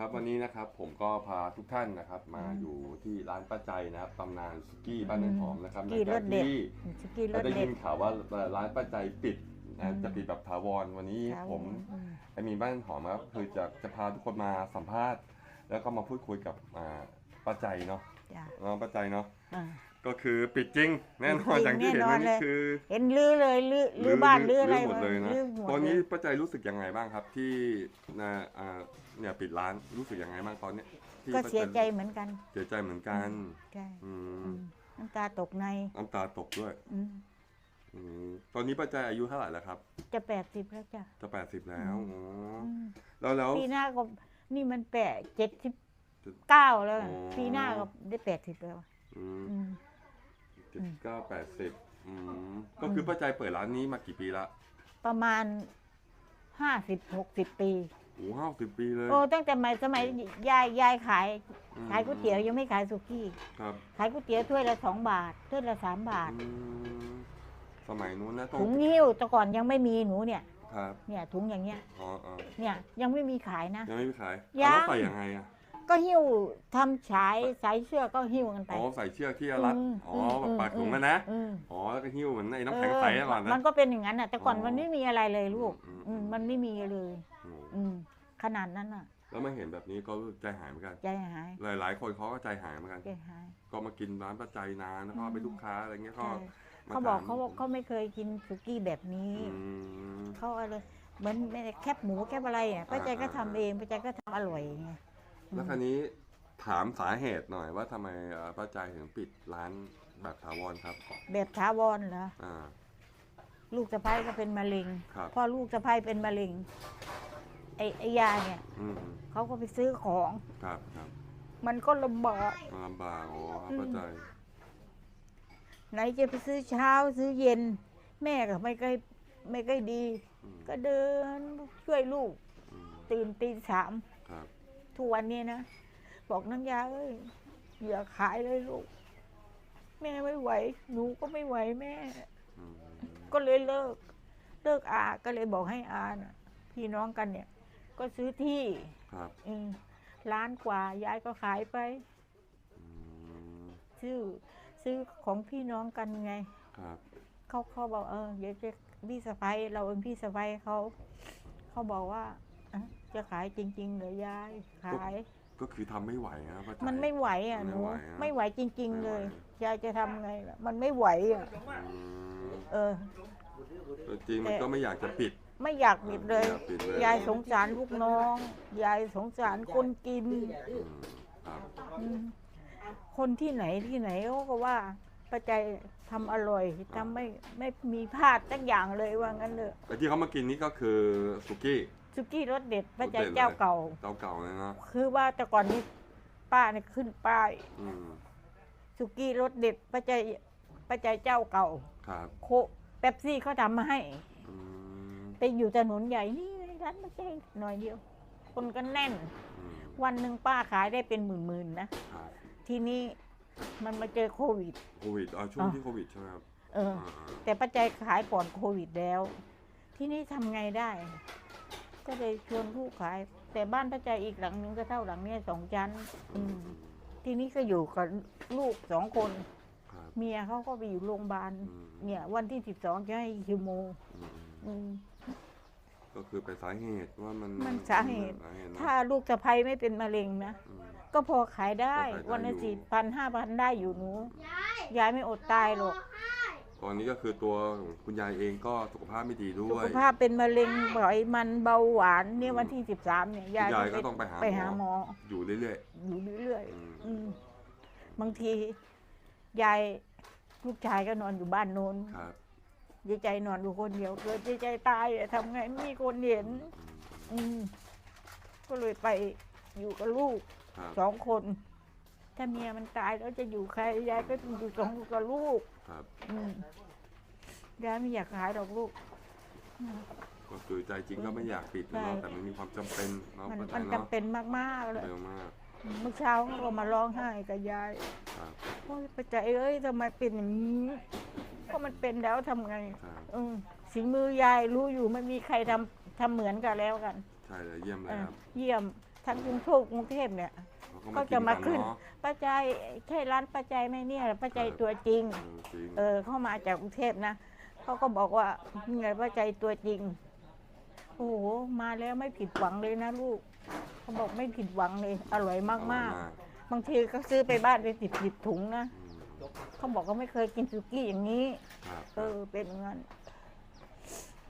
ครับวันนี้นะครับผมก็พาทุกท่านนะครับมาอยู่ที่ร้านป้าใจนะครับตำนานสุกี้บ้านน้ำหอมนะครับสุกี้รสเด็ดที่สกีรเราถได้เด็ยิดนข่าวว่าร้านป้าใจปิดนะอืมจะปิดแบบถาวรวันนี้ครับผมอืมไอมีบ้านน้ำหอมครับคือจะจะพาทุกคนมาสัมภาษณ์ แล้วก็มาพูดคุยกับอ่าป้าใจเนาะจ้ะน้องป้าใจเนาะ อ่า ก็คือปิดจริง แน่นอนปิดจริงอย่างที่เห็นแน่นอนวันเลนี้ยคือ เห็นลื้อเลยลื้อลื้อบ้านลื้ออะไรหมดเลยนะลื้อหมดตอนนี้เลยป้าใจรู้สึกยังไงบ้างครับ ที่นะอ่าเนี่ยปิดร้านรู้สึกยังไงบ้างตอนเนี้ยที่ก็ป้าเสียใจเหมือนกัน เสียใจเหมือนกันใช่อือืมมน้ำตาตกในน้ำตาตกด้วยอืมอืมตอนนี้ป้าใจอายุเท่าไหร่แล้วครับ จะแปดสิบแล้วจ้ะจะแปดสิบแล้วอือ๋ออืมแล้วแล้วปีหน้าก็นี่มันแปดเจ็ดสิบเก้าแล้วอ๋อปีหน้าก็ได้แปดสิบแล้วอืมอืม เจ็ดเก้าแปดสิบอืมก็คือป้าใจเปิดร้านนี้มากี่ปีละประมาณห้าสิบหกสิบปี โอ้ห้าสิบปีเลยโอ้ตั้งแต่สมัยสมัยยายยายขาย อืมขายก๋วยเตี๋ยวยังไม่ขายสุกี้ ครับขายก๋วยเตี๋ยวถ้วยละสองบาทถ้วยละสามบาท อืมสมัยนู้นนะต้องถุงหิ้วแต่ก่อนยังไม่มีหนูเนี่ย ครับเนี่ยถุงอย่างเงี้ย อ๋ออ๋อเนี่ยยังไม่มีขายนะ ยังไม่มีขายยังแล้วใส่ยังไงอะ ก็หิ้วทำฉายสายเชือกก็หิ้วกันไป อ๋อใส่เชือกที่รัดมอ๋อมแบบปากถุงอืมันนะ อืม อ๋อแล้วก็หิ้วเหมือนไอ้น้ำแข็งใสเออก่อนนะ มันก็เป็นอย่างนั้นน่ะ แต่ก่อนอ๋อมันไม่มีอะไรเลยลูก อืม อือืมมมันไม่มีเลย อืมอืมขนาดนั้นน่ะ แล้วมาเห็นแบบนี้ก็ใจหายเหมือนกัน ใจหายหลาย ๆ คนเขาก็ใจหายเหมือนกัน ใจหาย ก็มากินร้านป้าใจนานแล้วก็อืม เป็นลูกค้าอะไรเงี้ยก็ใช่มเขาบอกถมเขาบอกเขาไม่เคยกินสุกี้แบบนี้ อืม เขาอะไรเหมือนแคบหมูแคบอะไรอะป้าใจก็ทำเองป้าใจก็ทำอร่อยไง แล้วคราวนี้ถามสาเหตุหน่อยว่าทำไมเอ่อป้าใจถึงปิดร้านแบบถาวรครับแบบถาวรเหรออ่า ลูกสะพ้ายก็เป็นมะเร็งครับพอลูกสะพ้ายเป็นมะเร็งไอ้ไอ้ยาเนี่ยอืมเขาก็ไปซื้อของ ครับครับมันก็ลำบาก ลำบากอ๋อครับอืมป้าใจไหนจะไปซื้อเช้าซื้อเย็น แม่ก็ไม่ค่อยไม่ค่อยดี อืมก็เดินช่วยลูกอืมตื่นตีสามครับ ทุกวันนี้นะ บอกน้ำยาเอ้ยอย่าขายเลยลูก แม่ไม่ไหว หนูก็ไม่ไหวแม่อืมก็เลยเลิก เลิกอาก็เลยบอกให้อาน่ะพี่น้องกันเนี่ย ก็ซื้อที่ครับอืมล้านกว่ายายก็ขายไปอืมซื้อซื้อของพี่น้องกันไง ครับ เขาเขาบอกเออเดี๋ยวจะพี่สะพ้ยเราเป็นพี่สะพ้ยเขา เขาบอกว่าอะ จะขายจริง ๆ เหรอยายขาย ก็คือทำไม่ไหวนะป้าใจ มันไม่ไหวอะมันหนูไม่ไหวอะไม่ไหวจริง ๆ เลยไม่ไหว ยายจะทำไงล่ะมันไม่ไหวอะอืมเออ แต่จริงมันก็ไม่อยากจะปิด ไม่อยากปิดเลย ไม่อยากปิดเลย ยายสงสารลูกน้อง ยายสงสารคนกินอืมครับอืมคนที่ไหนที่ไหนเขาก็ว่าประใจทำอร่อยทำไม่ไม่มีพลาดสักอย่างเลยว่างั้นเลยแต่ที่เขามากินนี่ก็คือสุกี้ สุกี้รสเด็ดประใจรสเด็ดเลยเจ้าเก่า เจ้าเก่าเลยนะคือว่าแต่ก่อนนี้ป้าเนี่ยขึ้นป้ายอืมสุกี้รสเด็ดประใจประใจเจ้าเก่า ครับโคเป๊ปซี่เขาทำมาให้ อืมไปอยู่ถนนใหญ่นี่ร้านประใจหน่อยเดียว คนก็แน่น อืมวันหนึ่งป้าขายได้เป็นหมื่นๆนะครับทีนี้มันมาเจอโควิด โควิดอ่าช่วงอะที่โควิดใช่ไหมครับเออ อ่าแต่ป้าใจขายก่อนโควิดแล้ว ที่นี่ทำไงได้ ก็เลยชวนลูกขาย แต่บ้านป้าใจอีกหลังนึงก็เท่าหลังเนี้ยสองชั้น อืม ที่นี่ก็อยู่กับลูกสองคน ครับ เมียเขาก็ไปอยู่โรงพยาบาล อืม เนี่ย วันที่สิบสองจะให้คิวโม อืมอืม ก็คือเป็นสาเหตุว่ามันมันสาเหตุ สาเหตุเนอะถ้าลูกสะใภ้ไม่เป็นมะเร็งนะ อืม ก็พอขายได้ ก็ขายได้วันละอยู่ สี่พันห้าพันได้อยู่หนูยายไม่อดตายหรอก ตอนนี้ก็คือตัวของคุณยายเองก็สุขภาพไม่ดีด้สุวย ขภาพเป็นมะเร็งไขมันเบาหวานเนี่ยวันที่สิบสามเนี่ยยายยายก็ต้องไปหาไปหาหหมมอออยู่เรื่อย อยู่เรื่อยๆอืมๆอืมบางทียายลูกชายก็นอนอยู่บ้านโน้นครับยายใจนอนอยู่คนเดียวเกิดยายใจตายอะทำไงไม่มีคนเห็น อืมอืมก็เลยไปอยู่กับลูกครับสองคน ถ้าเมียมันตายแล้วจะอยู่ใครยายก็ต้องอยู่สองกับลูก ครับ อืมยายไม่อยากขายหรอกลูก ก็คือใจจริงก็ไม่อยากปิดนะเนาะใช่ แต่มันมีความจำเป็นเนาะมันป้าใจมันเนาะจำเป็นมากๆเลย เร็วมากเมื่อเช้าเขาก็มาร้องไห้กับยาย ครับโอ้ยประใจเอ้ยทำไมเป็นอย่างนี้ก็มันเป็นแล้วทำไงครับอืมสีมือยายรู้อยู่ไม่มีใครทำทำเหมือนกันแล้วกันใช่เลยเยี่ยมเลยเออครับ เยี่ยม ทั้งกรุงเทพกรุงเทพเนี่ยเขาก็จะมาขึ้นเนาะป้าใจยใช่ร้านป้าใจยไหมเนี่ยป้าใจยครับตัวจริงเออจริง เออเข้ามาจากกรุงเทพนะเขาก็บอกว่านี่ไงป้าใจยตัวจริงโอ้โหมาแล้วไม่ผิดหวังเลยนะลูกเขาบอกไม่ผิดหวังเลย อร่อยมากๆบางทีก็ซื้อไปบ้านไปสิบสิบถุงนะอืมเขาบอกว่าไม่เคยกินสุกี้อย่างนี้ครับเออเป็นงั้น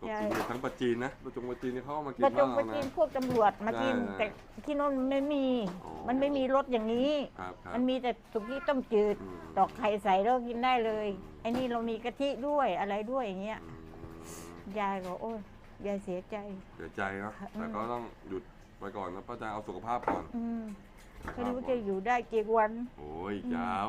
ก็กินไปทั้งปลาจีนนะปลาจงปลาจีนนี่เขาเอามากินประจงบ้าไปเรากินนะพวกตำรวจมากิน ได้แต่ที่โน่นไม่มี อ๋อ มันไม่มีรสอย่างนี้ ครับครับ มันมีแต่สุกี้ต้มจืดอืม ตอกไข่ใส่แล้วกินได้เลยไอ้นี่เรามีกะทิด้วยอะไรด้วยอย่างเงี้ยอืมยายก็โอ้ยยายเสียใจ เสียใจเนาะอืมแต่ก็ต้องหยุดไปก่อนนะป้าจางเอาสุขภาพก่อนอืมสุขไม่ภาพรู้ก่จะอนอยู่ได้กี่วัน โอ้ยอีกยาว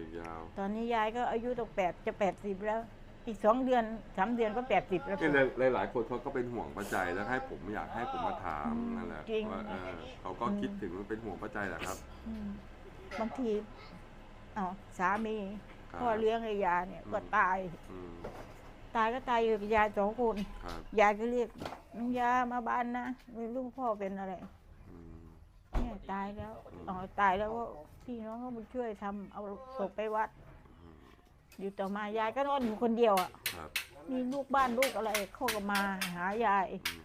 อีกยาว ตอนนี้ยายก็อายุตั้งแปดจะแปดสิบแล้ว อีกสองเดือนสามเดือนก็แปดสิบแล้วเนี่ยหลายหลายๆคนเขาก็เป็นห่วงป้าใจแล้วให้ผมอยากให้ผมมาถามอืมนั่นแหละจริงว่าเออเขาก็คิดถึงว่าเป็นห่วงป้าใจแหละครับ อืมบางทีอ๋อสามีครับ พ่อเลี้ยงไอ้ยาเนี่ยก็ตาย อืมตายก็ตายอยู่กับยายสองคนครับยายก็เรียกน้องยามาบ้านนะไม่รู้พ่อเป็นอะไร อืมเนี่ยตายแล้วอ๋อตายแล้วก็พี่น้องก็มาช่วยทำเอาศพไปวัด อยู่ต่อมายายก็นอนอยู่คนเดียวอะครับมีลูกบ้านลูกอะไรเขาก็มาหายายอืม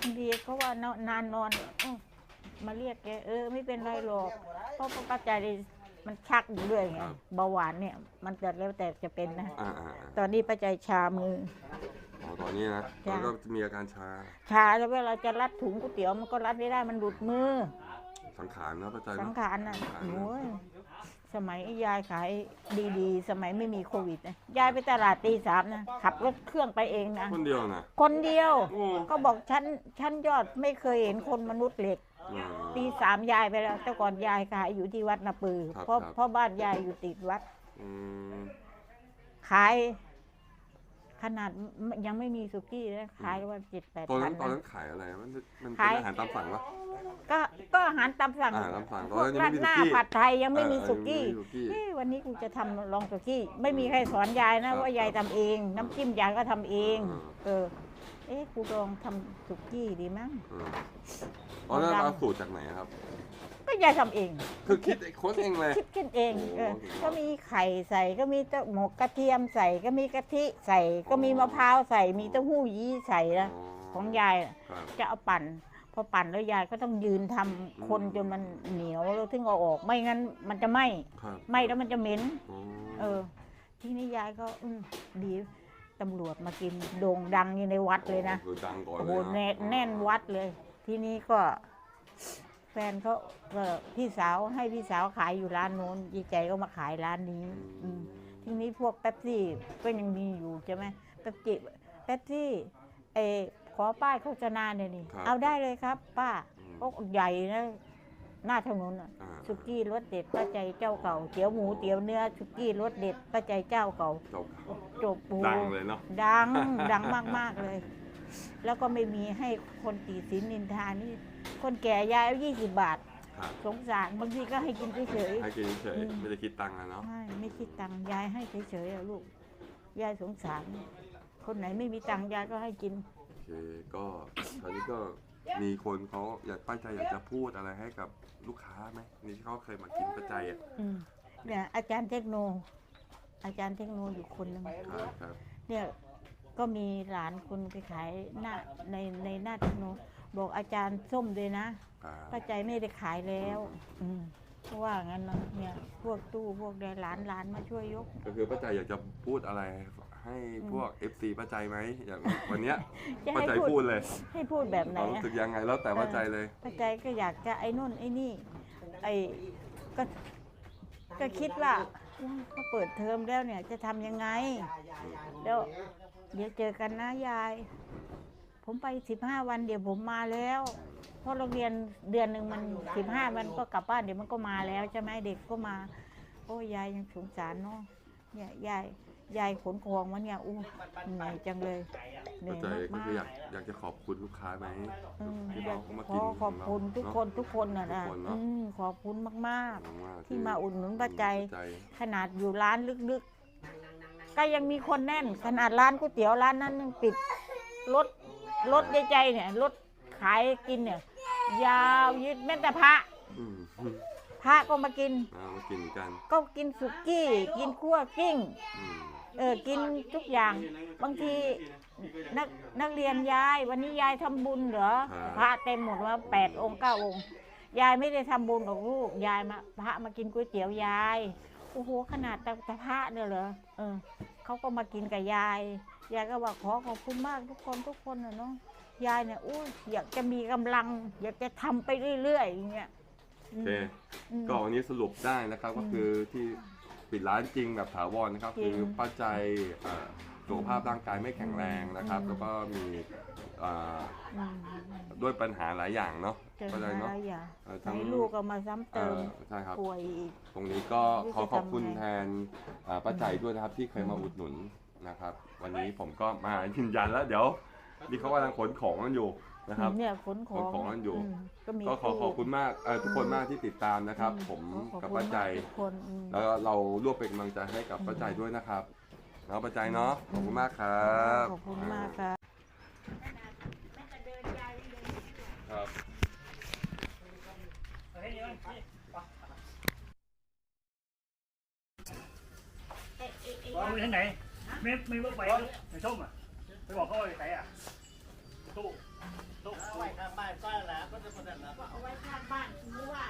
บางทีเขาว่านอนนานนอนเอ้ามาเรียกแกเออ ไม่เป็นไรหรอกเพราะป้าใจดีมันชักอยู่เรื่อยไงเบาหวานเนี่ย มันจะแล้วแต่จะเป็นนะอ่าอ่าอ่าตอนนี้ป้าใจชามือ อ๋อตอนนี้นะจ้ะแล้วก็จะมีอาการชาชาแล้วเวลาจะรัดถุงก๋วยเตี๋ยวมันก็รัดไม่ได้มันหลุดมือ สังขารเนาะป้าใจสังเนาะ ขารน่ะสังขารโอ้ย สมัยยายขายดีๆ สมัยไม่มีโควิดนะยายไปตลาดตีสามนะขับรถเครื่องไปเองนะ คนเดียวนะ คนเดียว โอ้ ก็บอกชั้นชั้นยอดไม่เคยเห็นคนมนุษย์เหล็ก อืม ตีสามยายไปแล้ว แต่ก่อนยายขายอยู่ที่วัดนาปือ ครับเพราะครับ เพราะบ้านยายอยู่ติดวัด อืมขาย ขนาดยังไม่มีสุกี้นะขายวันเจ็ดแปดตอนพันั้นนตอนนะนั้นขายอะไรมันมันเป็ขานยอาหารตามสั่งปะ ก็ก็อาหารตามสั่งอาหารตามสั่งพวกตอนนั้นยังไม่มีราดหน้าสุกี้ผัดไทยยังไม่มีเออสุกี้ยังไม่มีสุกี้เอ้ยวันนี้กูจะทำลองสุกี้ ไม่มีใครสอนยายนะครับว่ายายทำเอง น้ำจิ้มยายก็ทำเอง อ่า เออ เอ๊ะกูลองทำสุกี้ดีมั้งอืมตอนนั้นเอาสูตรจากไหนครับก็ ยายทำเอง คือคิดไอ้ค้นเองเลย คิดขึ้นเองโอ้เออสุดยอดก็มีไข่ใส่ก็มีเต้าหมกกระเทียมใส่ก็มีกะทิใส่ ก็มีอ๋อมะพร้าวใส่มีเต้าหู้ยี้ใส่นะอ๋อของยายน่ะครับ จะเอาปั่นพอปั่นแล้วยายก็ต้องยืนทำคนอืมจนมันเหนียวแล้วถึงเอาออกไม่งั้นมันจะไหม้ครับไหม้แล้วมันจะเหม็นอ๋อเออ ทีนี้ยายก็อืมดีตำรวจมากินโด่งดังอยู่ในวัดเลยนะ คือดังก่อนโอ้เลโหยะแน่แน่นวัดเลย ทีนี้ก็ แฟนเขาก็พี่สาวให้พี่สาวขายอยู่ร้านโน้นยีใจก็มาขายร้านนี้ อืมทีนี้พวกแป๊บซี่ก็ยังมีอยู่ใช่ไหมแป๊บจิแป๊บซี่เออขอป้ายโฆษณาเนี่อยนี่ครับเอาได้เลยครับ ป้าอืมก็ใหญ่นะหน้าถนนอะ อ่าสุกี้รสเด็ดป้าใจเจ้าเก่าเตี๋ยวหมูเตี๋ยวเนื้อสุกี้รสเด็ดป้าใจเจ้าเก่าจบจบปูดังเลยเนาะ ดัง ดังมาก ๆ เลย แล้วก็ไม่มีให้คนตีสินนินทานี่คนแก่ยายเอายี่สิบบาท ครับสงสารบางทีก็ให้กินเฉย ให้กินเฉยอืมไม่ได้คิดตังค์อะเนาะ ๆใช่ไม่คิดตังค์ยายให้เฉยๆอะลูก ยายสงสาร คนไหนไม่มีตังค์ยายก็ให้กิน โอเคก็ตอนนี้ก็มีคนเขาอยากป้าใจอยากจะพูดอะไรให้กับลูกค้าไหมนี่ที่เขาเคยมากินป้าใจอะอืมเนี่ยอาจารย์เทคโน อาจารย์เทคโนอยู่คนหนึง ครับครับเนี่ย ก็มีหลานคนไปขายหน้าในในหน้าเทคโนบอกอาจารย์ส้มด้วยนะครับป้าใจไม่ได้ขายแล้ว อืมเพราะว่างั้นนะเนี่ย พวกตู้พวกใดหลานหลานมาช่วยยก ก็คือป้าใจอยากจะพูดอะไรให้พวก FC ป้าใจไหมอย่างวันเนี้ยจะป้าให้ใจพูพูดดเลยให้พูดแบบไหนเรารู้อะสึกยังไงแล้วแต่ป้าใจเลย ป้าใจก็อยากจะไอ้นู่นไอ้นี่ ไอ้ก็ก็คิดว่าอุ๊ยเขาเปิดเทอมแล้วเนี่ยจะทำยังไง แล้ว เดี๋ยวเจอกันนะยาย ผมไปสิบห้าวันเดี๋ยวผมมาแล้ว เพราะโรงเรียนเดือนหนึ่งมันสิบห้าวันก็กลับบ้านเดี๋ยวมันก็มาแล้วใช่ไหมเด็กก็มา โอ้ยายยังสงสารเนาะเนี่ยยายยายขนของมันเนี่ยอู้เหนื่อยจังเลยเหนื่ป้าอยใจก็มากคืออยากๆอยากจะขอบคุณลูกค้าไหมอืมที่อยากเขามาขกิอนขอบคุณทุกคนทุกคนน่ะนะทุกคนเนอะอืมขอบคุณมากหวังว่าที่มาอุดหนุนป้าใจป้าใจๆขนาดอยู่ร้านลึกๆ ก็ยังมีคนแน่น ขนาดร้านก๋วยเตี๋ยวร้านนั้นยังปิดรถรถใจๆเนี่ยรถขายกินเนี่ย ยาวยืดแม้แต่พระอืมพระก็มากิน เอามากินกันก็กินสุกี้ กินคั่วกิ้ง อืมเออกินทุกอย่าง บางทีนักนักเรียนยาย วันนี้ยายทำบุญเหรอพระเต็มหมดว่าแปดองค์เก้าองค์ ยายไม่ได้ทำบุญกับลูกยายมาพระมากินก๋วยเตี๋ยวยาย โอ้โหขนาดแต่แต่พระเนี่ยเหรอ เออเขาก็มากินกับยาย ยายก็บอกขอขอบคุณมากทุกคนทุกคนนะเนาะยายเนี่ยอุ้ยอยากจะมีกำลัง อยากจะทำไปเรื่อยๆอย่างเงี้ยโอเคอืมก็วันนี้สรุปได้นะครับก็คือที่ปิดร้านจริงแบบถาวรนะครับจริงคือป้าใจเอ่อ สุขภาพร่างกายไม่แข็งแรงนะครับอืมแล้วก็มีเอ่ออืมด้วยปัญหาหลายอย่างเนาะเจอป้าใจอะไรเนาะอย่างเอ่อไหนทั้งลูกก็มาซ้ำเอ่เติมอใช่ครับ ป่วยอีก ตรงนี้ก็ไม่รู้ขอจะขอบคุณทำไงแทนเอ่อป้าใจด้วยนะครับที่เคยมาอุดหนุนนะครับ วันนี้ผมก็มายืนยันแล้วเดี๋ยวนี่เขากำลังขนของกันอยู่นะครับ เนี่ยขนของขนของกันอยู่ มก็มีก็ขอตู้ขอบคุณมากเอ่อทุกคนมากที่ติดตามนะครับอืผมขอกับคุณป้าใจมกทุกคนอืมแล้วก็เราร่วมเป็นกำลังใจให้กับป้าใจด้วยนะครับ เนาะป้าใจเนาะขอบคุณมากครับขอบคุณมากครับครับบอกไปทางไหนไม่ไม่รู้ไปไปส้มอะไปบอกเขาว่าไปไหนอะตู้ตู้เอาไว้ข้างบ้านก็แล้วก็จะคนนั้นแล้วเอาไว้ข้างบ้านหรือว่า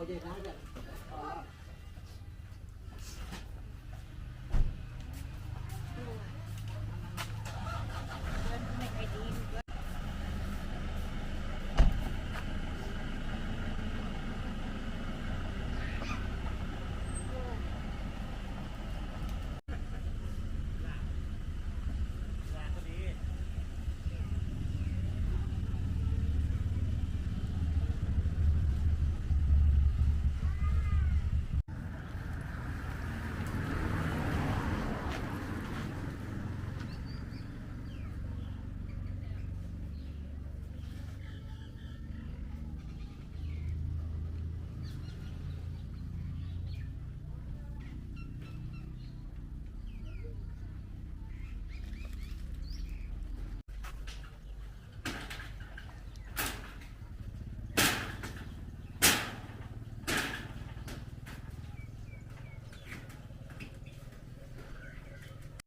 ตาตัดไปกับตาไปอ้าวยายนางไม่มาเหรบออกบ